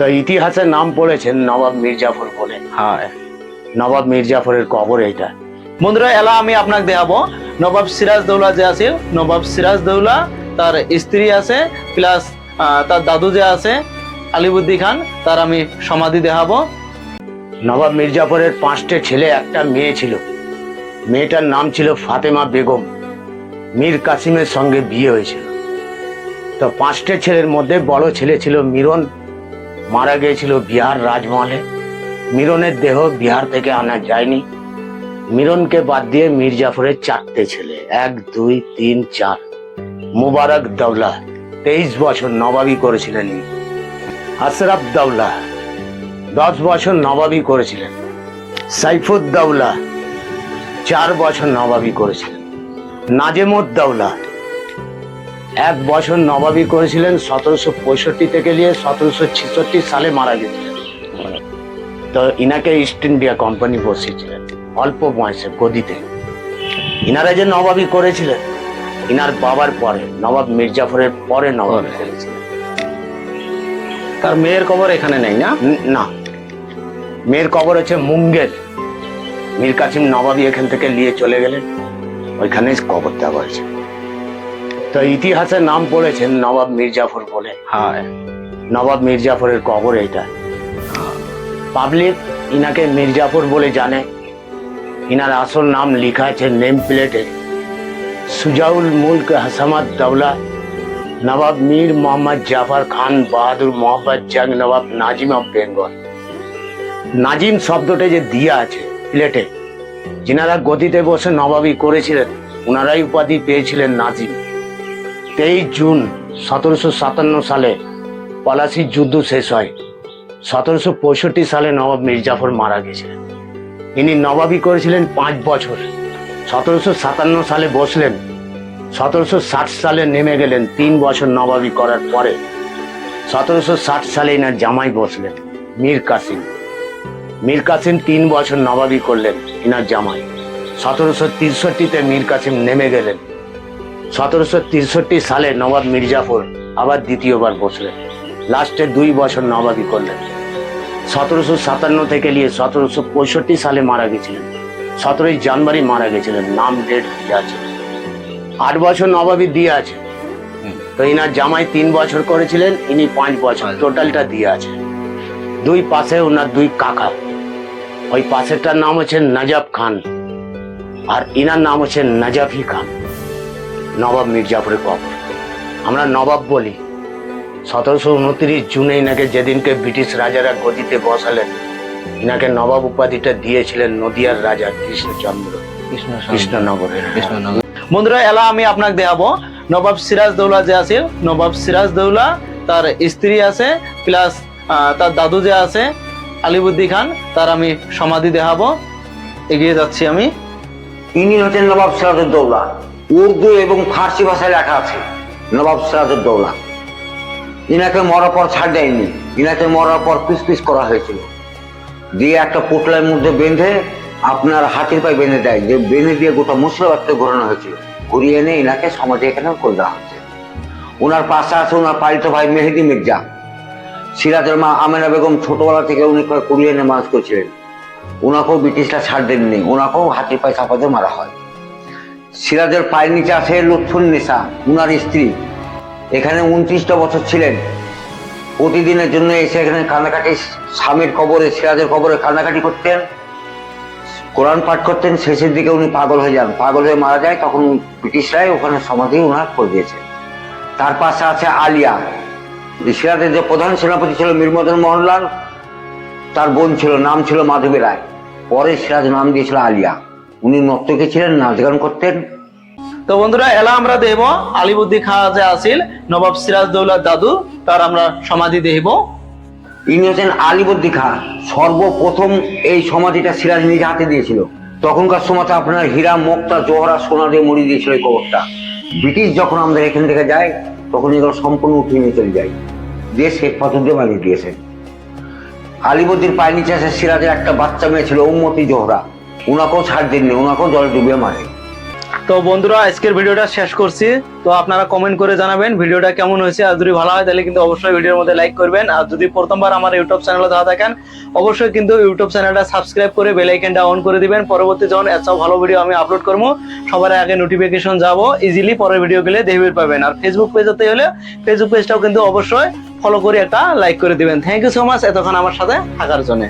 তো ইতিহাসে নাম পড়েছেন নবাব মির্জাফর বলে। হ্যাঁ। নবাব মির্জাফরের কবর এইটা। বন্ধুরা এলা আমি আপনাকে দেখাবো। নবাব সিরাজ দৌলা যে আছে নবাব সিরাজ দৌলা তার স্ত্রী আছে প্লাস তার দাদু যে আছে আলিবুদ্দি খান তার আমি সমাধি দেখাবো। নবাব মির্জাফরের পাঁচটে ছেলে একটা মেয়ে ছিল। মেয়েটার নাম ছিল ফাতেমা বেগম। মীর কাসিমের সঙ্গে বিয়ে হয়েছিল। তো পাঁচটে ছেলের মধ্যে বড় ছেলে ছিল মিরন। মারা গিয়েছিল বিহার রাজমহলে। মিরনের দেহ বিহার থেকে আনা যায়নি। মিরনকে বাদ দিয়ে মির্জাফরের চারটে ছেলে, এক, দুই, তিন, চার। মুবারক দৌলা তেইশ বছর নবাবি করেছিলেন। আশরাফ দৌলা দশ বছর নবাবি করেছিলেন। সাইফুদ্দৌলা চার বছর নবাবি করেছিলেন। নাজেমুদ্দৌলা এক বছর নবাবি করেছিলেন সতেরোশো পঁয়ষট্টি থেকে নিয়ে সতেরোশো ছেষট্টি সালে মারা গেছিলেন তো ইনাকে ইস্ট ইন্ডিয়া কোম্পানি বসিয়েছিলেন অল্প বয়সে গদিতে। ইনারা যে নবাবি করেছিলেন ইনার বাবার পরে নবাব মির্জাফরের পরে নবাবি করেছিলেন। তার মেয়ের কবর এখানে নেই না? না। মেয়ের কবর হচ্ছে মুঙ্গের। মীর কাসিম নবাবী এখান থেকে নিয়ে চলে গেলেন। ওইখানে কবর দেওয়া হয়েছে। তো ইতিহাসে নাম পড়েছেন নবাব মির্জাফর বলে। হ্যাঁ। নবাব মির্জাফরের কবর এটা। পাবলিক ইনাকে মির্জাফর বলে জানে। ইনার আসল নাম লেখা আছে নেম প্লেটে সুজাউল মুল্ক হাসামাত দৌলা নবাব মীর মোহাম্মদ জাফর খান বাহাদুর মোহাম্মদ জাং নবাব নাজিম অফ বেঙ্গল। নাজিম শব্দটা যে দিয়া আছে প্লেটে। যিনারা গদিতে বসে নবাবি করেছিলেন ওনারাই উপাধি পেয়েছিলেন নাজিম। তেইশ জুন সতেরোশো সাতান্ন সালে পলাশির যুদ্ধ শেষ হয়। সতেরোশো পঁয়ষট্টি সালে নবাব মির্জাফর মারা গেছিলেন। ইনি নবাবি করেছিলেন পাঁচ বছর। সতেরোশো সাতান্ন সালে বসলেন। সতেরোশো ষাট সালে নেমে গেলেন তিন বছর নবাবি করার পরে। সতেরোশো ষাট সালে ইনার জামাই বসলেন, মীর কাসিম। মীর কাসিম তিন বছর নবাবি করলেন ইনার জামাই। সতেরোশো তিরষট্টিতে মীর কাসিম নেমে গেলেন। সতেরোশো তিরষট্টি সালে নবাব মির্জাফর আবার দ্বিতীয়বার বসলেন। লাস্টে দুই বছর নবাবি করলেন। সতেরোশো সাতান্ন থেকে নিয়ে সতেরোশো পঁয়ষট্টি সালে মারা গেছিলেন। সতেরোই জানুয়ারি মারা গেছিলেন নাম ডেট দিয়ে আছে। আট বছর নবাবি দিয়ে আছে। তো ইনার জামাই তিন বছর করেছিলেন ইনি পাঁচ বছর। টোটালটা দিয়ে আছে। দুই পাশে ওনার দুই কাকা। ওই পাশেরটার নাম হচ্ছে নাজাব খান। আর ইনার নাম হচ্ছে নাজাফি খান। নবাব মির্জাফরের কবর। আমরা নবাব বলি সতেরোশো উনত্রিশ জুনে ইনাকে যেদিনকে ব্রিটিশ রাজারা গদিতে বসালেন ইনাকে নবাব উপাধিটা দিয়েছিলেন নদিয়ার রাজা কৃষ্ণচন্দ্র কৃষ্ণনগরের বন্ধুরা এলা আমি আপনাকে দেখাবো নবাব সিরাজ দৌলা যে আছে নবাব সিরাজ দৌলা তার স্ত্রী আছে প্লাস তার দাদু যে আছে আলিবুদ্দি খান তার আমি সমাধি দেখাবো। এগিয়ে যাচ্ছি আমি। ইনি হচ্ছেন নবাব সিরাজউদ্দৌলা উর্দু এবং ফার্সি ভাষায় লেখা আছে, নবাব সিরাজউদ্দৌলা ইনাকে মরার পর ছাড় দেয়নি, ইনাকে মরার পর পিস পিস করা হয়েছিল। দিয়ে একটা পোটলার মধ্যে বেঁধে আপনার হাতির পায়ে বেঁধে দেয়, যে বেঁধে দিয়ে গোটা মুর্শিদাবাদকে ঘোরানো হয়েছিল। ঘুরিয়ে এনে ইনাকে সমাজে এখানে করে দেওয়া হচ্ছে। ওনার পাশে আছে ওনার পালিত ভাই মেহেদি মির্জা। সিরাজের মা আমেনা বেগম ছোটবেলা থেকে উনি কুড়িয়ে এনে মানুষ করেছিলেন। ওনাকেও ব্রিটিশরা ছাড় দেননি ওনাকেও হাতির পায়ে চাপাতে মারা হয়। সিরাজের পায়ের নিচে আছে লুৎফুন নিসা উনার স্ত্রী। এখানে উনত্রিশটা বছর ছিলেন। প্রতিদিনের জন্য এসে এখানে কান্নাকাটি, স্বামীর কবরে, সিরাজের কবরে কান্নাকাটি করতেন। কোরআন পাঠ করতেন, শেষের দিকে উনি পাগল হয়ে যান। পাগল হয়ে মারা যায়, তখন ব্রিটিশরাই ওখানে সমাধি ওনার করে দিয়েছে। তার পাশে আছে আলিয়া। সিরাজের যে প্রধান সেনাপতি ছিল মীরমদন মোহনলাল, তার বোন ছিল, নাম ছিল মাধবী রায়। পরে সিরাজ নাম দিয়েছিল আলিয়া। উনি নর্তকী ছিলেন, নাচ গান করতেন। তো বন্ধুরা, এলা আমরা দেব। আলিবুদ্দি খাঁ যে আছিল নবাব সিরাজ দৌলার দাদু, তার আমরা সমাধি দেখব ইনি হচ্ছেন আলিবদ্দি খাঁ। সর্বপ্রথম এই সমাধিটা সিরাজ নিজে হাতে দিয়েছিল। তখনকার সময়তে আপনার হীরা, মুক্তা, জোহরা, সোনা দিয়ে মুড়ি দিয়েছিল এই কবরটা। ব্রিটিশ যখন আমাদের এখান থেকে যায়, তখন এগুলো সম্পূর্ণ উঠিয়ে নিয়ে চলে যায়। দিয়ে শ্বেত পাথর দিয়ে বানিয়ে দিয়েছেন আলিবদ্দির পায়ের নিচে আছে সিরাজের একটা বাচ্চা মেয়ে ছিল, উম্মতি জোহরা। ওনাকেও ছাড় দেননি ওনাকেও জলে ডুবিয়ে মারে। তো বন্ধুরা, আজকের ভিডিওটা শেষ করছি। তো আপনারা কমেন্ট করে জানাবেন ভিডিওটা কেমন হয়েছে। আর যদি ভালো হয়, তাহলে কিন্তু অবশ্যই ভিডিওর মধ্যে লাইক করবেন। আর যদি প্রথমবার আমার ইউটিউব চ্যানেলে দেখা থাকেন অবশ্যই কিন্তু ইউটিউব চ্যানেলটা সাবস্ক্রাইব করে বেল আইকনটা অন করে দিবেন। পরবর্তী যখন এত ভালো ভিডিও আমি আপলোড করব, সবার আগে নোটিফিকেশন যাব ইজিলি পরের ভিডিও গেলে দেখতে পাবেন। আর ফেসবুক পেজ পেজতে হলে ফেসবুক পেজটাও কিন্তু অবশ্যই ফলো করে একটা লাইক করে দিবেন। থ্যাংক ইউ সো মাচ এতক্ষণ আমার সাথে থাকার জন্য।